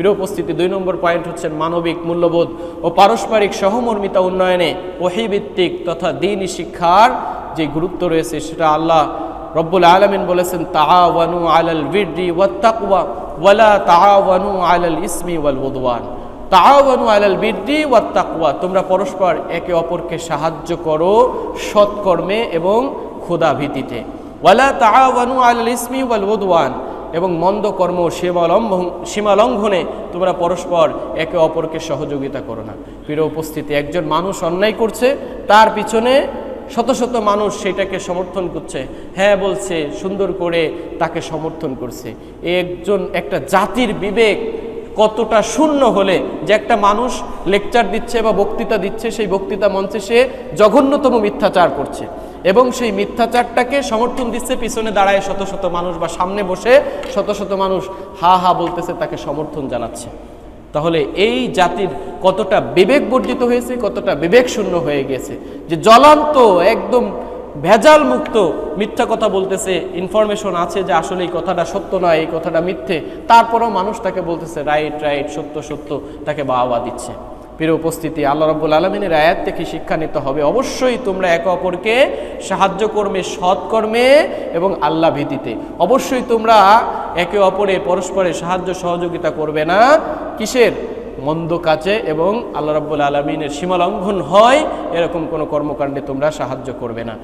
প্রিয় উপস্থিতি, দুই নম্বর পয়েন্ট হচ্ছে মানবিক মূল্যবোধ ও পারস্পরিক সহমর্মিতা উন্নয়নে ওহিভিত্তিক তথা দিনই শিক্ষার যে গুরুত্ব রয়েছে, সেটা আল্লাহ রব্বুল আলমিন বলেছেন, তাআওয়ানু আলাল বিররি ওয়াত্তাকওয়া ওয়ালা তাআওয়ানু আলাল ইসমি ওয়াল উদওয়ান। তাআওয়ানু আলাল বিররি ওয়াত্তাকওয়া, তোমরা পরস্পর একে অপরকে সাহায্য করো সৎকর্মে এবং ক্ষুধা ভীতিতে। ওয়ালা তাআওয়ানু আলাল ইসমি ওয়াল উদওয়ান। এবং মন্দ কর্ম সীমালম্বন সীমালঙ্ঘনে তোমরা পরস্পর একে অপরকে সহযোগিতা করো না। প্রিয় উপস্থিতি, একজন মানুষ অন্যায় করছে, তার পিছনে শত শত মানুষ সেটাকে সমর্থন করছে। হ্যাঁ বলছে, সুন্দর করে তাকে সমর্থন করছে। একজন, একটা জাতির বিবেক কতটা শূন্য হলে যে একটা মানুষ লেকচার দিচ্ছে বা বক্তৃতা দিচ্ছে, সেই বক্তৃতা মঞ্চে সে জঘন্যতম মিথ্যাচার করছে। এবং সেই মিথ্যাচারটাকে সমর্থন দিচ্ছে, পিছনে দাঁড়ায় শত শত মানুষ বা সামনে বসে শত শত মানুষ হা হা বলতেছে, তাকে সমর্থন জানাচ্ছে। তাহলে এই জাতির কতটা বিবেক বর্জিত হয়েছে, কতটা বিবেক শূন্য হয়ে গেছে, যে জ্বলান্ত, একদম ভেজাল মুক্ত মিথ্যা কথা বলতেছে ইনফরমেশন আছে যে আসলে এই কথাটা সত্য নয় এই কথাটা মিথ্যে, তারপরেও মানুষ তাকে বলতেছে রাইট রাইট সত্য সত্য, তাকে বাবা দিচ্ছে। প্রিয় উপস্থিতি, আল্লাহ রব্বুল আলমিনের আয়াত থেকে শিক্ষা নিতে হবে। অবশ্যই তোমরা একে অপরকে সাহায্য কর্মে, সৎকর্মে এবং আল্লাহ ভীতিতে। অবশ্যই তোমরা একে অপরে পরস্পরে সাহায্য, সহযোগিতা করবে না। কিসের? মন্দ কাজে এবং আল্লাহ রব্বুল আলমিনের সীমালঙ্ঘন হয়, এরকম কোনো কর্মকাণ্ডে তোমরা সাহায্য করবে না।